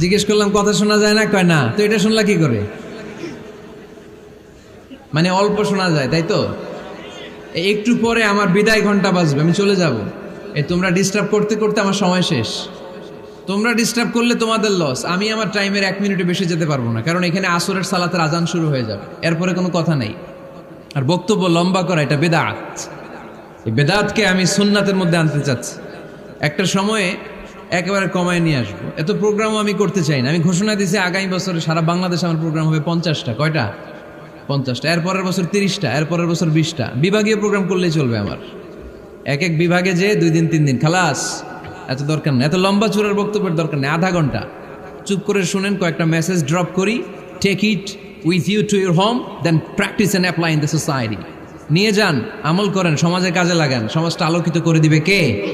জিজ্ঞেস করলাম, কথা শোনা যায় না? কয়, না। তো এটা শুনলা কি করে? মানে অল্প শোনা যায়, তাই তো? একটু পরে আমার বিদায় ঘণ্টা বাজবে, আমি চলে যাব। এই তোমরা ডিস্টার্ব করতে করতে আমার সময় শেষ। তোমরা ডিস্টার্ব করলে তোমাদের লস আমি আমার টাইমের এক মিনিটে বেশি যেতে পারব না, কারণ এখানে আসরের সালাতের আজান শুরু হয়ে যাবে। এরপরে কোনো কথা নেই। আর বক্তব্য লম্বা করা, এটা বেদাত। এই বেদাতকে আমি সুন্নাতের মধ্যে আনতে চাচ্ছি। একটা সময়ে একেবারে কমায় নিয়ে আসব। এত প্রোগ্রামও আমি করতে চাই না। আমি ঘোষণা দিয়েছি আগামী বছরে সারা বাংলাদেশে আমার প্রোগ্রাম হবে পঞ্চাশটা। কয়টা? পঞ্চাশটা। এর পরের বছর তিরিশটা, এর পরের বছর বিশটা। বিভাগীয় প্রোগ্রাম করলেই চলবে আমার। এক এক বিভাগে যে দুই দিন, তিন দিন। খালাস! এত দরকার নেই। এত লম্বা চূড়ার বক্তব্যের দরকার নেই। আধা ঘণ্টা। চুপ করে শুনেন, কয়েকটা মেসেজ ড্রপ করি। Take it with you to your home then practice and apply in the society নিয়ে যান, আমল করেন, সমাজে কাজে লাগান। সমাজটা আলোকিত করে দিবে কে?